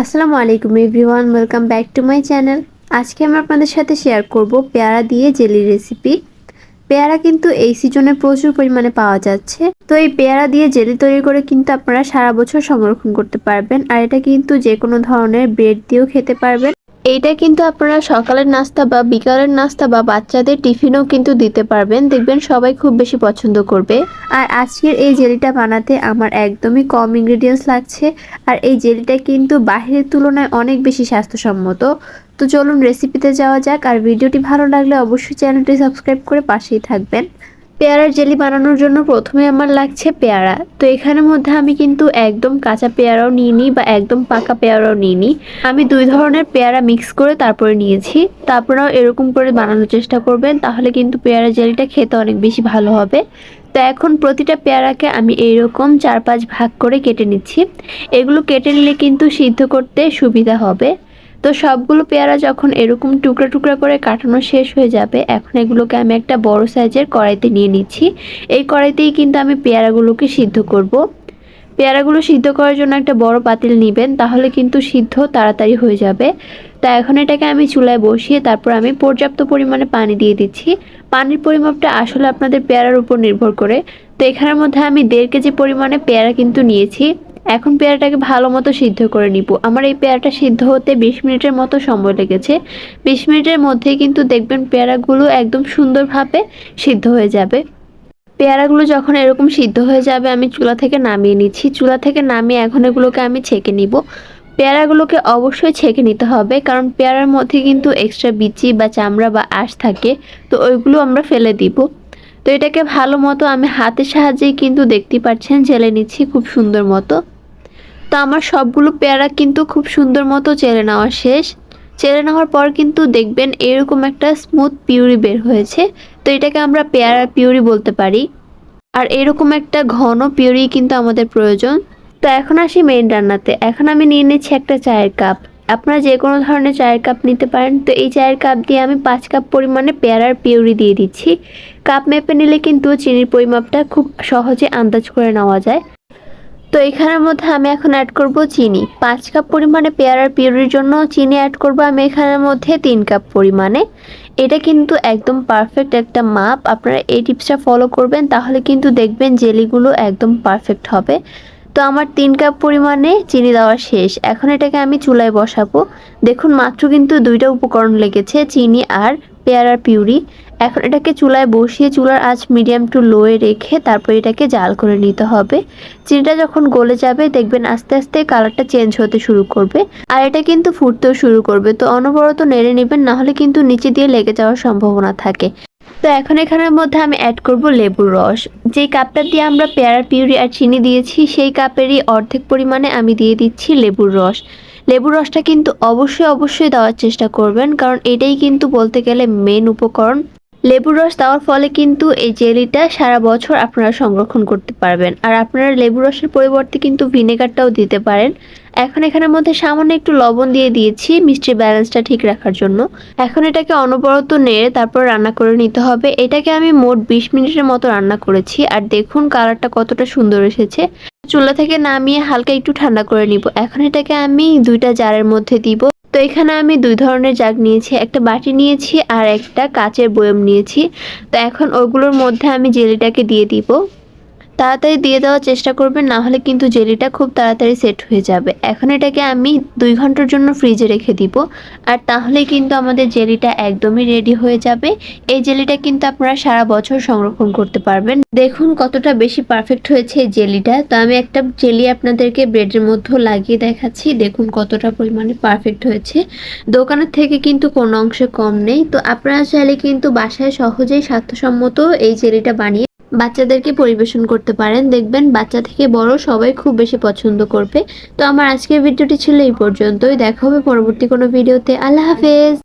আসসালামু আলাইকুম everyone, welcome back to my channel. আজকে আমি আপনাদের সাথে শেয়ার করব পেয়ারা দিয়ে জেলি রেসিপি। পেয়ারা কিন্তু এই সিজনে প্রচুর পরিমাণে পাওয়া যাচ্ছে। তো এই পেয়ারা দিয়ে জেলি তৈরি করে কিন্তু আপনারা সারা বছর সংরক্ষণ করতে পারবেন। আর এটা কিন্তু যে কোনো ধরনের ব্রেড দিয়েও খেতে পারবেন। এইটা কিন্তু আপনারা সকালের নাস্তা বা বিকালের নাস্তা বা বাচ্চাদের টিফিনও কিন্তু দিতে পারবেন। দেখবেন সবাই খুব বেশি পছন্দ করবে। আর আজকের এই জেলিটা বানাতে আমার একদমই কম ইনগ্রেডিয়েন্টস লাগছে। আর এই জেলিটা কিন্তু বাহিরের তুলনায় অনেক বেশি স্বাস্থ্যসম্মত। তো চলুন রেসিপিতে যাওয়া যাক। আর ভিডিওটি ভালো লাগলে অবশ্যই চ্যানেলটি সাবস্ক্রাইব করে পাশেই থাকবেন। পেয়ারার জেলি বানানোর জন্য প্রথমে আমার লাগছে পেয়ারা। তো এখানের মধ্যে আমি কিন্তু একদম কাঁচা পেয়ারাও নিইনি বা একদম পাকা পেয়ারাও নিইনি। আমি দুই ধরনের পেয়ারা মিক্স করে তারপরে নিয়েছি। তারপরেও এরকম করে বানানোর চেষ্টা করবেন, তাহলে কিন্তু পেয়ারা জেলিটা খেতে অনেক বেশি ভালো হবে। তো এখন প্রতিটা পেয়ারাকে আমি এইরকম চার পাঁচ ভাগ করে কেটে নিচ্ছি। এগুলো কেটে নিলে কিন্তু সিদ্ধ করতে সুবিধা হবে। তো সবগুলো পেয়ারা যখন এরকম টুকরা টুকরা করে কাটানো শেষ হয়ে যাবে, এখন এগুলোকে আমি একটা বড় সাইজের কড়াইতে নিয়ে নিচ্ছি। এই কড়াইতেই কিন্তু আমি পেয়ারাগুলোকে সিদ্ধ করব। পেয়ারাগুলো সিদ্ধ করার জন্য একটা বড় পাতিল নেবেন, তাহলে কিন্তু সিদ্ধ তাড়াতাড়ি হয়ে যাবে। তা এখন এটাকে আমি চুলায় বসিয়ে তারপর আমি পর্যাপ্ত পরিমাণে পানি দিয়ে দিচ্ছি। পানির পরিমাপটা আসলে আপনাদের পেয়ারার উপর নির্ভর করে। তো এখানের মধ্যে আমি দেড় কেজি পরিমাণে পেয়ারা কিন্তু নিয়েছি। এখন পেয়ারাটাকে ভালো মতো সিদ্ধ করে নিব। আমার এই পেয়ারাটা সিদ্ধ হতে বিশ মিনিটের মতো সময় লেগেছে। বিশ মিনিটের মধ্যেই কিন্তু দেখবেন পেয়ারাগুলো একদম সুন্দরভাবে সিদ্ধ হয়ে যাবে। পেয়ারাগুলো যখন এরকম সিদ্ধ হয়ে যাবে, আমি চুলা থেকে নামিয়ে নিচ্ছি। চুলা থেকে নামিয়ে এখন এগুলোকে আমি ছেঁকে নিব। পেয়ারাগুলোকে অবশ্যই ছেঁকে নিতে হবে, কারণ পেয়ারার মধ্যে কিন্তু এক্সট্রা বিচি বা চামড়া বা আঁশ থাকে, তো ওইগুলো আমরা ফেলে দিব। তো এটাকে ভালো মতো আমি হাতের সাহায্যেই কিন্তু দেখতে পাচ্ছেন, জেলে নিচ্ছি খুব সুন্দর মতো। তো আমার সবগুলো পেয়ারা কিন্তু খুব সুন্দর মতো চেলে নেওয়া শেষ। চেলে নেওয়ার পর কিন্তু দেখবেন এরকম একটা স্মুথ পিউরি বের হয়েছে। তো এটাকে আমরা পেয়ারা পিউরি বলতে পারি। আর এরকম একটা ঘন পিউরি কিন্তু আমাদের প্রয়োজন। তো এখন আসি মেইন রান্নাতে। এখন আমি নিয়ে নিচ্ছি একটা চায়ের কাপ আপনারা যে কোনো ধরনের চায়ের কাপ নিতে পারেন। তো এই চায়ের কাপ দিয়ে আমি পাঁচ কাপ পরিমাণে পেয়ারার পিউরি দিয়ে দিচ্ছি। কাপ মেপে নিলে কিন্তু চিনির পরিমাপটা খুব সহজে আন্দাজ করে নেওয়া যায়। তো এখানের মধ্যে আমি এখন অ্যাড করব চিনি। পাঁচ কাপ পরিমাণে পেয়ারার পিউরির জন্য চিনি অ্যাড করব আমি এখানের মধ্যে তিন কাপ পরিমাণে। এটা কিন্তু একদম পারফেক্ট একটা মাপ। আপনারা এই টিপসটা ফলো করবেন, তাহলে কিন্তু দেখবেন জেলিগুলো একদম পারফেক্ট হবে। তো আমার তিন কাপ পরিমাণে চিনি দেওয়া শেষ। এখন এটাকে আমি চুলায় বসাবো। দেখুন, মাত্র কিন্তু দুইটা উপকরণ লেগেছে, চিনি আর পেয়ারার পিউরি। এখন এটাকে চুলায় বসিয়ে, চুলার আঁচ মিডিয়াম টু লোয়ে রেখে তারপর এটাকে জাল করে নিতে হবে। চিনিটা যখন গলে যাবে, দেখবেন আস্তে আস্তে কালারটা চেঞ্জ হতে শুরু করবে। আর এটা কিন্তু ফুটতেও শুরু করবে। তো অনবরত নেড়ে নেবেন, নাহলে কিন্তু নিচে দিয়ে লেগে যাওয়ার সম্ভাবনা থাকে। তো এখন এখানের মধ্যে আমি অ্যাড করব লেবুর রস। যেই কাপটা দিয়ে আমরা পেয়ারা, পিউরি আর চিনি দিয়েছি, সেই কাপেরই অর্ধেক পরিমাণে আমি দিয়ে দিচ্ছি লেবুর রস। লেবুর রসটা কিন্তু অবশ্যই অবশ্যই দেওয়ার চেষ্টা করবেন, কারণ এটাই কিন্তু বলতে গেলে মেন উপকরণ। লেবুর রস দেওয়ার ফলে কিন্তু এই জেলিটা সারা বছর আপনারা সংরক্ষণ করতে পারবেন। আর আপনারা লেবুর রসের পরিবর্তে কিন্তু ভিনেগারটাও দিতে পারেন। এখন এখানের মধ্যে সামান্য একটু লবণ দিয়ে দিয়েছি মিষ্টির ব্যালেন্সটা ঠিক রাখার জন্য। এখন এটাকে অনবরত নেড়ে তারপর রান্না করে নিতে হবে। এটাকে আমি মোট বিশ মিনিটের মতো রান্না করেছি। আর দেখুন কালারটা কতটা সুন্দর এসেছে। চুলা থেকে নামিয়ে হালকা একটু ঠান্ডা করে নিব। এখন এটাকে আমি দুইটা জারের মধ্যে দিব। তো এখানে আমি দুই ধরনের জাগ নিয়েছি। একটা বাটি নিয়েছি আর একটা কাচের বয়ম নিয়েছি। তো এখন ওগুলোর মধ্যে আমি জেলিটাকে দিয়ে দিব। তাড়াতাড়ি দিয়ে দেওয়ার চেষ্টা করবেন, না হলে কিন্তু জেলিটা খুব তাড়াতাড়ি সেট হয়ে যাবে। এখন এটাকে আমি দুই ঘণ্টার জন্য ফ্রিজে রেখে দিব। আর তাহলে কিন্তু আমাদের জেলিটা একদমই রেডি হয়ে যাবে। এই জেলিটা কিন্তু আপনারা সারা বছর সংরক্ষণ করতে পারবেন। দেখুন কতটা বেশি পারফেক্ট হয়েছে এই জেলিটা। তো আমি একটা জেলি আপনাদেরকে ব্রেডের মধ্যেও লাগিয়ে দেখাচ্ছি। দেখুন কতটা পরিমাণে পারফেক্ট হয়েছে। দোকানের থেকে কিন্তু কোনো অংশে কম নেই। তো আপনারা চাইলে কিন্তু বাসায় সহজেই স্বাস্থ্যসম্মত এই জেলিটা বানিয়ে বাচ্চাদেরকে পরিবেশন করতে পারেন। দেখবেন বাচ্চা থেকে বড় সবাই খুব বেশি পছন্দ করবে। তো আমার আজকের ভিডিওটি ছিল এই পর্যন্তই। দেখা হবে পরবর্তী কোনো ভিডিওতে। আল্লাহ হাফেজ।